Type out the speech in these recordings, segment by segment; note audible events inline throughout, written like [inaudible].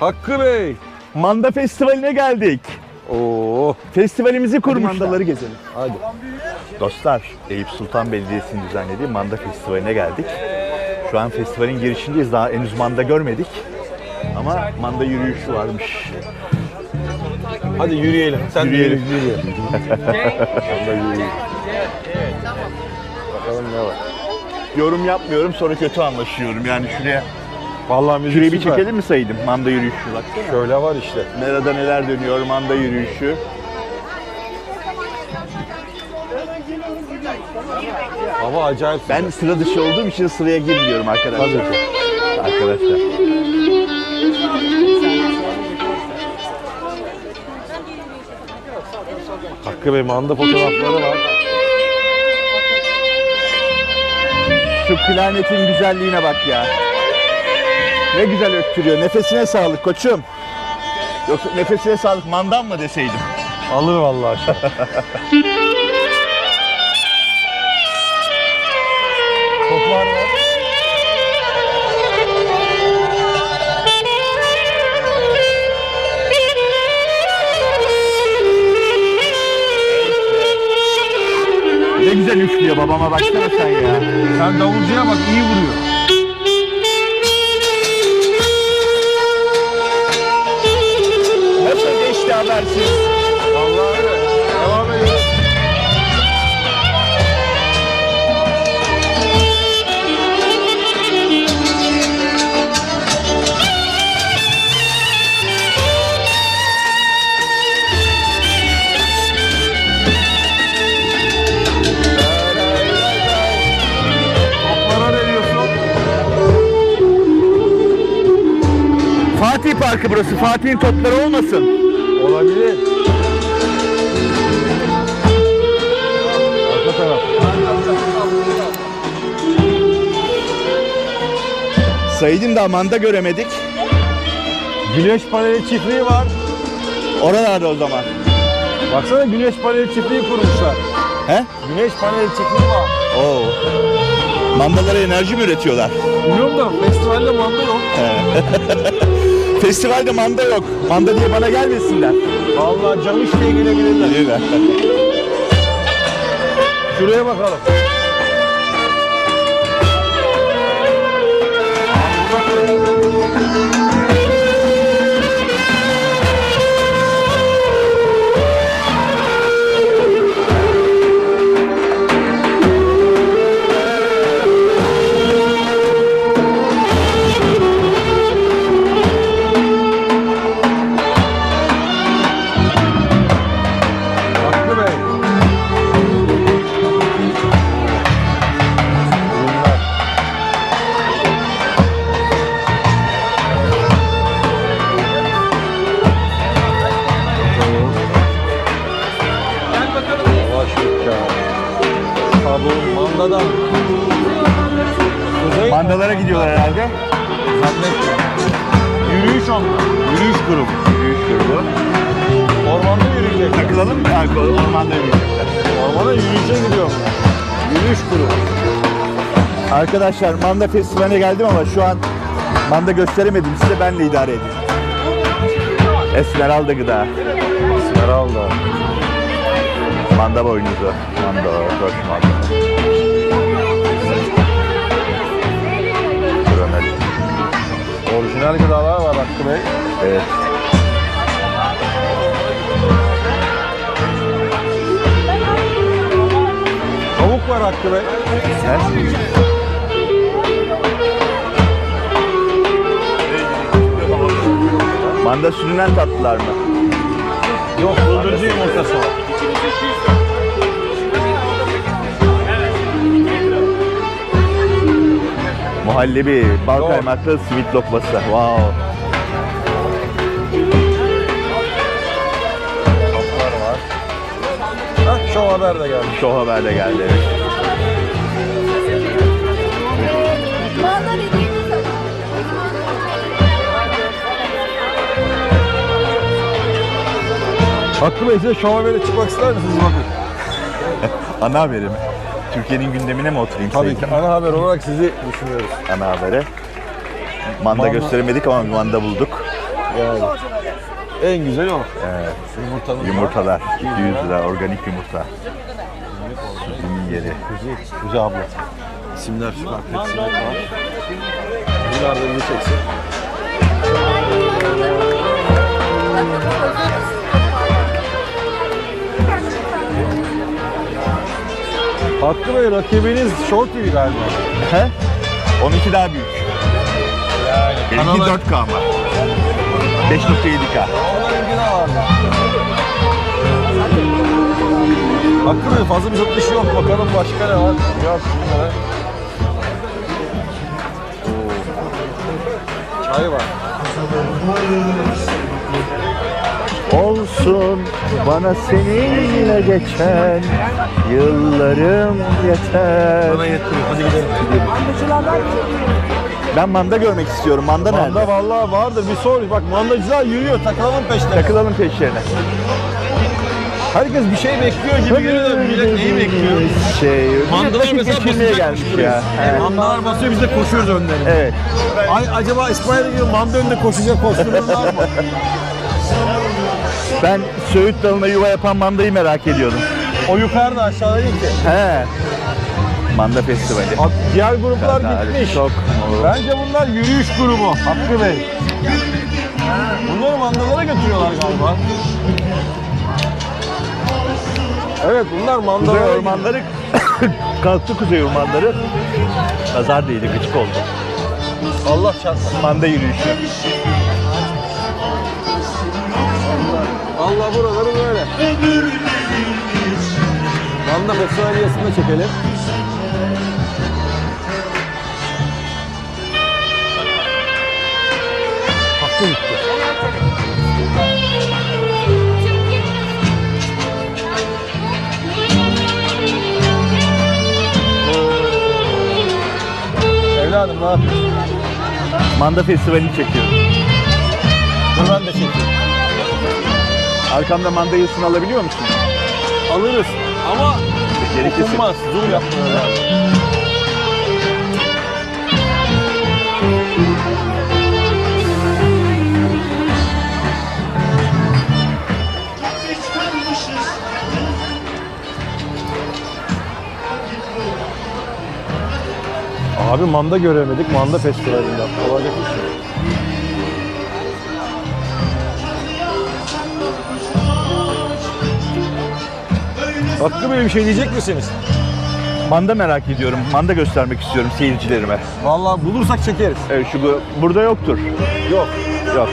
Hakkı Bey. Manda Festivali'ne geldik. Oo. Festivalimizi kurmuşlar. mandaları gezelim. Hadi. Dostlar, Eyüp Sultan Belediyesi'nin düzenlediği Manda Festivali'ne geldik. Şu an festivalin girişindeyiz. Daha henüz manda görmedik. Ama manda yürüyüşü varmış. Hadi yürüyelim. Sen Yürüyelim. de yürü, yürüyelim. [laughs] De yürüyelim. Bakalım ne var. Yorum yapmıyorum sonra kötü anlaşıyorum. Yani şuraya Vallahi müzik şurayı bir süper. çekelim mi saydım? Manda yürüyüşü baksana. Şöyle var işte. Nerede neler dönüyor manda yürüyüşü. Hava acayip Ben sıcak. sıra dışı olduğum için sıraya girmiyorum arkadaşlar. Tabii ki. Arkadaşlar. Hakkı Bey manda fotoğrafları var. Şu klarnetin güzelliğine bak ya. Ne güzel öttürüyor. Nefesine sağlık koçum. Yoksa nefesine sağlık mandan mı deseydim? Alır vallahi var. Ne güzel üflüyor babama baksana sen ya. Sen davulcuya bak iyi vuruyor. Habersiz? Vallahi. Devam diyorsun? Fatih Parkı burası. Fatih'in topları olmasın. Olabilir. Arka taraf. Saydım da manda göremedik. Güneş paneli çiftliği var. Oralarda o zaman. Baksana güneş paneli çiftliği kurmuşlar. He? Güneş paneli çiftliği var. Oo. Mandalara enerji mi üretiyorlar? Biliyorum da festivalde manda yok. [laughs] Festivalde manda yok. Manda diye bana gelmesinler. Vallahi cam işle gelebilirler. Gelirler. Şuraya bakalım. Kuzey Mandalara gidiyorlar herhalde. zannetmiyorum. Yürüyüş onlar. Yürüyüş grubu. Yürüyüş grubu. Ormanda yürüyecek. Takılalım mı? Ha, ormanda yürüyecekler. Ormana yürüyüşe gidiyorum. Yürüyüş grubu. Arkadaşlar Manda Festivali'ne geldim ama şu an Manda gösteremedim size benle idare edin. Esmeralda gıda. Esmeralda. Manda boynuzu. Manda, koş manda. Evet. Tavuk var Hakkı Bey. He? Manda sürünen tatlılar mı? Yok bıldırcı yumurtası var. Muhallebi, bal kaymaklı simit lokması. Wow. Şu haber de gelmiş. Show Haber'de geldi. evet. Hakkı Bey size şu habere çıkmak ister misiniz bakın? [laughs] Ana haberim. Türkiye'nin gündemine mi oturayım? Tabii ki ana haber olarak sizi düşünüyoruz. Ana habere. Manda, Manda- gösteremedik ama bir manda bulduk. Yani. En güzel o. Evet. Yumurtanın Yumurtalar. 200 lira organik yumurta. Suzi'nin yeri. Kuzi, Kuzi abla. İsimler. Hepsi var. Bunlar da iyi çeksin. Hakkı Bey rakibiniz Short TV galiba. He? Onunki daha büyük. Benimki kanalı- 4K ama. 5.7K. Onlarınki de vardı. Hakkı fazla bir şey yok. Bakalım başka ne var? Şunlara. Oo. Çay var. Olsun bana seninle geçen yıllarım yeter. Bana yetmiyor. Hadi gidelim. Ben manda görmek istiyorum. Manda, Manda nerede? vallahi vardır. Bir sor. Bak mandacılar yürüyor. Takılalım peşine. Takılalım peşlerine. Herkes bir şey bekliyor gibi da millet neyi bekliyor? Şey, Mandalar mesela basacakmış gelmiş buraya. ya. Evet. Mandalar basıyor biz de koşuyoruz önlerine. evet. Ay, acaba İsmail gibi manda önünde koşacak kostümler var mı? Ben Söğüt dalına yuva yapan mandayı merak ediyordum. o yukarıda aşağıda değil ki. He. Manda festivali. Bak, Diğer gruplar Tarih gitmiş. Çok. Bence bunlar yürüyüş grubu. Hakkı Bey. Bunları mandalara götürüyorlar galiba. Evet bunlar Kuzey mandalara ormanları [coughs] kalktı kuzey ormanları. Nazar değdi, gıcık oldu. Allah çarpsın. Manda yürüyüşü. Allah buraları böyle. Manda Festivaliye'sini de çekelim. Hakkı. Evladım ne yapıyorsun? Manda festivalini çekiyorum. Dur ben de. Arkamda manda alabiliyor musun? Alırız ama Gerekirse. okunmaz. Zoom yapmıyor lazım. Abi manda göremedik manda festivalinden. Olacak iş mi? Hakkı Bey bir şey diyecek misiniz? Manda merak ediyorum. Manda göstermek istiyorum seyircilerime. Vallahi bulursak çekeriz. Evet şu bu- burada yoktur. Yok. Yok.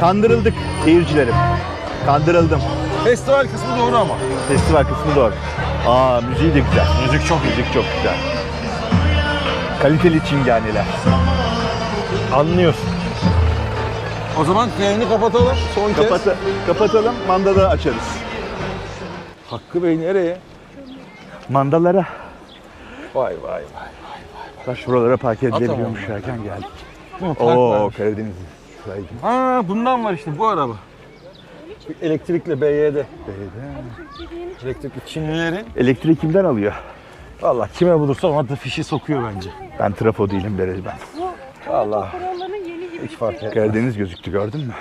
Kandırıldık seyircilerim. Kandırıldım. Festival kısmı doğru ama. Festival kısmı doğru. Aa müziği de güzel. Müzik çok Müzik çok güzel. Kaliteli çinganeler. Anlıyorsun. O zaman yayını kapatalım. Son kez. Kapata- kapatalım, mandada açarız. Hakkı Bey nereye? Mandalara. Vay vay vay. Bak şuralara park edilebiliyormuş erken? Park Oo. Karadeniz. Şurayı Ha bundan var işte bu araba. Elektrikli BYD. Elektrikli Çinlilerin. Elektrik kimden alıyor? Valla kime bulursa ona da fişi sokuyor bence. Ben trafo değilim Berez ben. Valla hiç fark etmez. Karadeniz gözüktü gördün mü?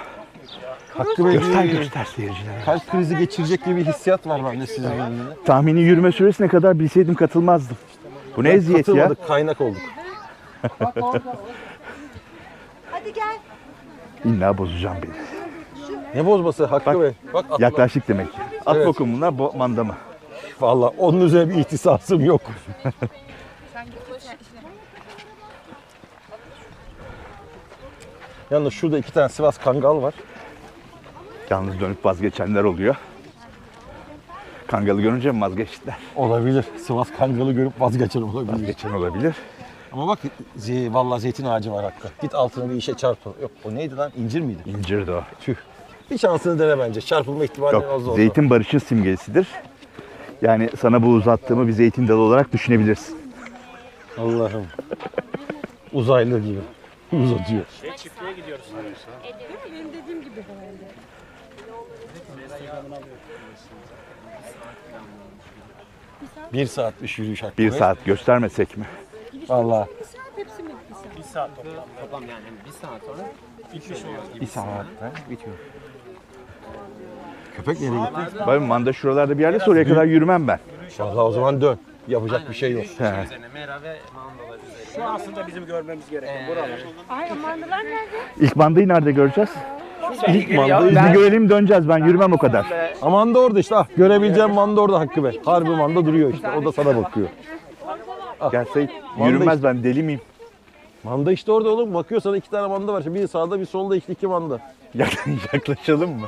Hakkı Bey Göster göster seyircilere. kalp krizi geçirecek gibi bir hissiyat var bende sizin yanında. Tahmini yürüme süresine kadar bilseydim katılmazdım. Bu ne eziyet ya? Katılmadık, kaynak olduk. [laughs] Hadi gel. İlla bozacağım beni. Ne bozması Hakkı Bak, Bey? Bak atla. Yaklaştık demek ki. At Evet. bakın bunlar bo- manda mı? Valla onun üzerine bir ihtisasım yok. [laughs] Yalnız şurada iki tane Sivas Kangal var. Yalnız dönüp vazgeçenler oluyor. Kangalı görünce mi vazgeçtiler? Olabilir. Sivas Kangal'ı görüp vazgeçer olabilir. Vazgeçen olabilir. Ama bak ze- vallahi zeytin ağacı var Hakkı. Git altına bir işe çarpı. Yok o neydi lan? İncir miydi? İncirdi o. Tüh. Bir şansını dene bence. Çarpılma ihtimali az oldu. zeytin barışın simgesidir. Yani sana bu uzattığımı bir zeytin dalı olarak düşünebilirsin. Allah'ım. Uzaylı gibi. Uzatıyor. Benim dediğim gibi herhalde. Bir saatmiş yürüyüş Hakkı Bir saat göstermesek mi? Vallahi. Bir saat toplam. Toplam yani bir saat sonra bitmiş olur gibi. Bir saatte bitiyor. Köpek nereye gitti? Bak manda şuralarda bir yerde oraya kadar yürümem ben. Vallahi o zaman dön. Yapacak bir şey yok. Şey üzerine mera ve mandalar üzerine. Şu aslında bizim görmemiz gereken buralar. Ay mandılar nerede? İlk mandayı nerede göreceğiz? İlk mandayı Biz görelim döneceğiz ben yürümem o kadar. Ha, manda orada işte. Ah, görebileceğim manda orada Hakkı Bey. Harbi manda duruyor işte. O da sana bakıyor. Gel Sait yürünmez ben deli miyim? Manda işte orada oğlum. Bakıyor sana iki tane manda var. Şimdi biri sağda bir solda işte iki manda. Yak- [laughs] Yaklaşalım mı?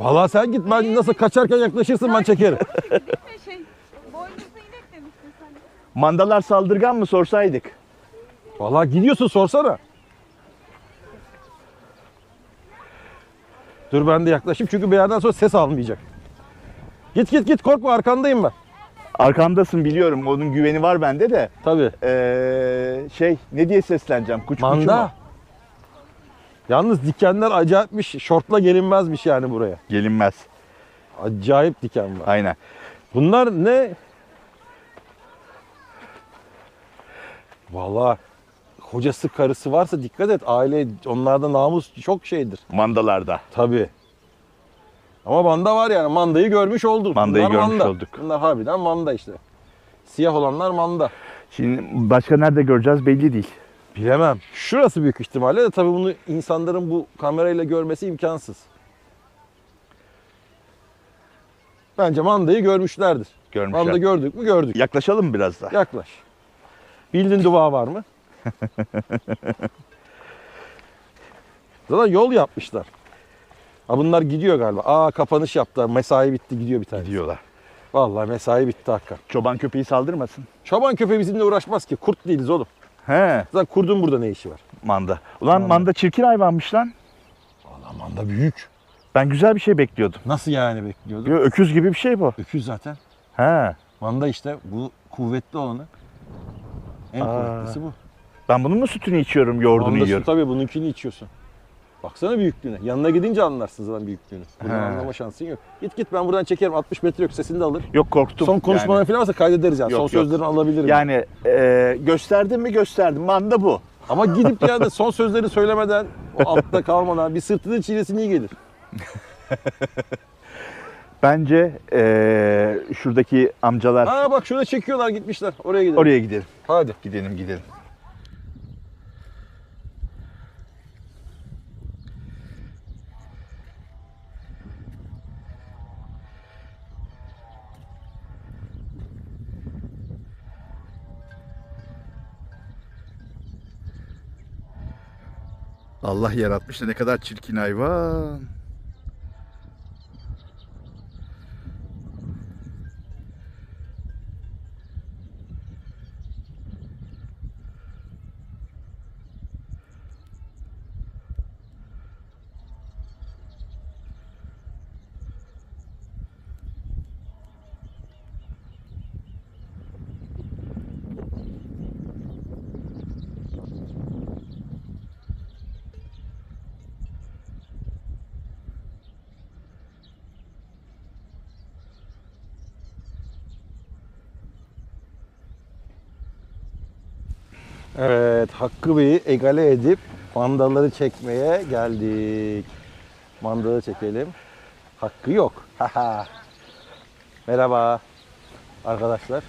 Vallahi sen git. Ben nasıl kaçarken yaklaşırsın ben çekerim. [laughs] Şey. Mandalar saldırgan mı sorsaydık? Vallahi gidiyorsun sorsana. Dur ben de yaklaşayım çünkü bir yerden sonra ses almayacak. Git git git korkma arkandayım ben. Arkandasın biliyorum onun güveni var bende de. Tabii. Ee, şey ne diye sesleneceğim? Kuş kuçu mu? Manda. Yalnız dikenler acayipmiş. Şortla gelinmezmiş yani buraya. Gelinmez. Acayip diken var. Aynen. Bunlar ne? Vallahi kocası karısı varsa dikkat et. Aile onlarda namus çok şeydir. Mandalarda. Tabii. Ama manda var yani. Mandayı görmüş olduk. Mandayı Bunlar görmüş manda. olduk. Bunlar harbiden manda işte. Siyah olanlar manda. Şimdi başka nerede göreceğiz belli değil. Bilemem. Şurası büyük ihtimalle de tabii bunu insanların bu kamerayla görmesi imkansız. Bence mandayı görmüşlerdir. Görmüşler. Manda gördük mü gördük. Yaklaşalım biraz daha? Yaklaş. Bildin dua var mı? [laughs] Zaten yol yapmışlar. Ha bunlar gidiyor galiba. Aa kapanış yaptılar. Mesai bitti gidiyor bir tane. Diyorlar. Vallahi mesai bitti hakikaten. Çoban köpeği saldırmasın. Çoban köpeği bizimle uğraşmaz ki. Kurt değiliz oğlum. He Zaten kurdun burada ne işi var? manda. Ulan manda, çirkin hayvanmış lan. Vallahi manda büyük. Ben güzel bir şey bekliyordum. Nasıl yani bekliyordun? Yo, öküz gibi bir şey bu. Öküz zaten. He. Manda işte bu kuvvetli olanı. En Aa. kuvvetlisi bu. Ben bunun mu sütünü içiyorum, yoğurdunu Manda yiyorum? tabii bununkini içiyorsun. Baksana büyüklüğüne. Yanına gidince anlarsın zaten büyüklüğünü. He. anlama şansın yok. Git git ben buradan çekerim. 60 metre yok sesini de alır. Yok korktum. Son konuşmaları yani. falan varsa kaydederiz yani. Yok, son yok. sözlerini alabilirim. Yani e, gösterdim mi gösterdim. Manda bu. Ama gidip yani son sözleri söylemeden, o altta kalmadan bir sırtının çilesi iyi gelir. [laughs] Bence e, şuradaki amcalar Ha bak şurada çekiyorlar gitmişler. Oraya gidelim. oraya gidelim. Hadi. Gidelim gidelim. Allah yaratmış da ne kadar çirkin hayvan. Evet, Hakkı Bey'i egale edip mandaları çekmeye geldik. Mandalı çekelim. Hakkı yok. Merhaba arkadaşlar.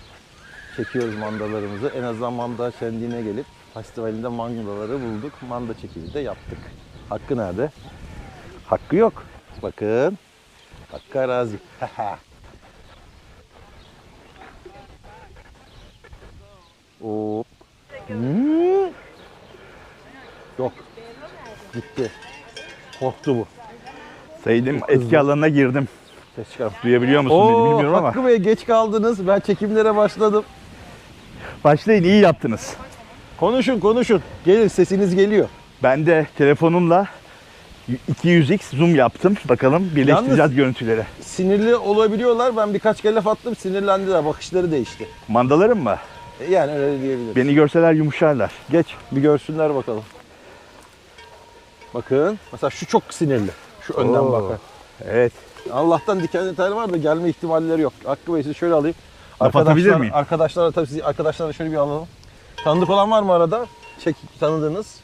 Çekiyoruz mandalarımızı. En azından manda kendine gelip festivalinde mandaları bulduk. Manda çekimi de yaptık. Hakkı nerede? Hakkı yok. Bakın. Hakkı arazi. Hop. Hmm. Yok. Gitti. Korktu bu. Saydım etki alanına girdim. Ses çıkar. Duyabiliyor musun Oo, bilmiyorum ama. Hakkı Bey geç kaldınız. Ben çekimlere başladım. Başlayın iyi yaptınız. Konuşun konuşun. Gelir sesiniz geliyor. Ben de telefonumla 200x zoom yaptım. Bakalım birleştireceğiz Yalnız- görüntüleri. Sinirli olabiliyorlar. Ben birkaç kere laf attım. Sinirlendiler. Bakışları değişti. Mandalarım mı? Yani öyle diyebiliriz. Beni görseler yumuşarlar. Geç bir görsünler bakalım. Bakın. Mesela şu çok sinirli. Şu önden Oo. bakın. Evet. Allah'tan diken detaylı var da gelme ihtimalleri yok. Hakkı Bey sizi şöyle alayım. Laf atabilir miyim? Arkadaşlar tabii sizi arkadaşlarla şöyle bir alalım. Tanıdık olan var mı arada? çek tanıdınız?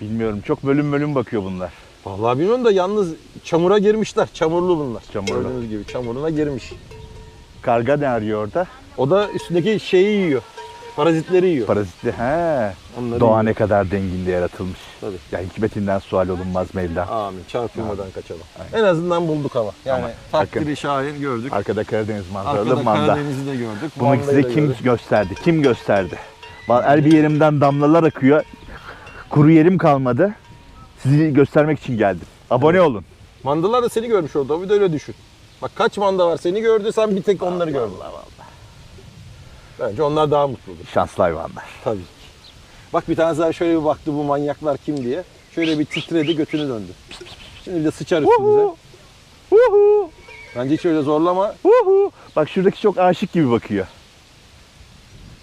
Bilmiyorum çok bölüm bölüm bakıyor bunlar. Vallahi bilmiyorum da yalnız çamura girmişler. Çamurlu bunlar. Çamurlu. Gördüğünüz gibi çamuruna girmiş. Karga ne arıyor orada? O da üstündeki şeyi yiyor. Parazitleri yiyor. Parazitli. He. Onları Doğa yiyor. ne kadar denginde yaratılmış. Tabii. Ya hikmetinden sual olunmaz Mevla. Amin. Çarpılmadan kaçalım. En azından bulduk ama. Yani Ama takdiri şahin gördük. Arkada Karadeniz manzaralı Arkada manda. Karadeniz'i de gördük. Bunu Mandayı size kim gördük. gösterdi? Kim gösterdi? Her bir yerimden damlalar akıyor. Kuru yerim kalmadı. Sizi göstermek için geldim. Abone olun. Mandalar da seni görmüş orada. Bir de öyle düşün. Bak kaç manda var seni gördü sen bir tek onları gördün. Bence onlar daha mutludur. Şanslı hayvanlar. Tabii ki. Bak bir tane daha şöyle bir baktı bu manyaklar kim diye. Şöyle bir titredi götünü döndü. Şimdi de sıçar üstümüze. Uhu, Bence hiç öyle zorlama. uhu. Bak şuradaki çok aşık gibi bakıyor.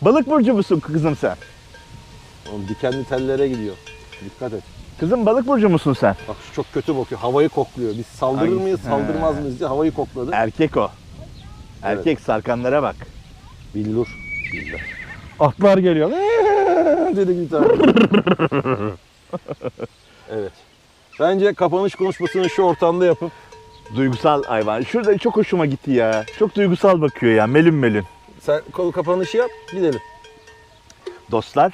Balık burcu musun kızım sen? Oğlum dikenli tellere gidiyor. Dikkat et. Kızım balık burcu musun sen? Bak şu çok kötü bakıyor. Havayı kokluyor. Biz saldırır Hangisi? mıyız, saldırmaz mıyız diye havayı kokladı. Erkek o. Erkek sarkanlara bak. Billur. Atlar geliyor. [laughs] Dedi tane. [laughs] evet. Bence kapanış konuşmasını şu ortamda yapıp Duygusal hayvan. Şurada çok hoşuma gitti ya. Çok duygusal bakıyor ya. Melün melün. sen konu kapanışı yap gidelim. Dostlar.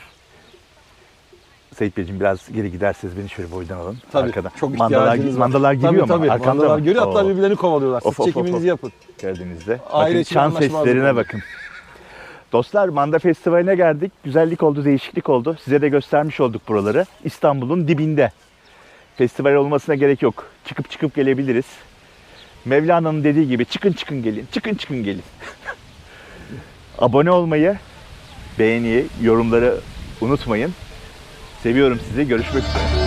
Seyit Beyciğim biraz geri giderseniz beni şöyle boydan alın. Tabii. Arkadan. Çok mandalar, ihtiyacınız var. mandalar giriyor tabii, mu? Tabii Arkamda Mandalar mı? giriyor hatta Oo. birbirlerini kovalıyorlar. Siz Of, of, of, çekiminizi of. yapın. Aile bakın için çan anlaşmazlık seslerine oldu. bakın. Dostlar Manda Festivali'ne geldik. Güzellik oldu, değişiklik oldu. Size de göstermiş olduk buraları. İstanbul'un dibinde. Festival olmasına gerek yok. Çıkıp çıkıp gelebiliriz. Mevlana'nın dediği gibi çıkın çıkın gelin, çıkın çıkın gelin. [laughs] Abone olmayı, beğeniyi, yorumları unutmayın. Seviyorum sizi. Görüşmek üzere.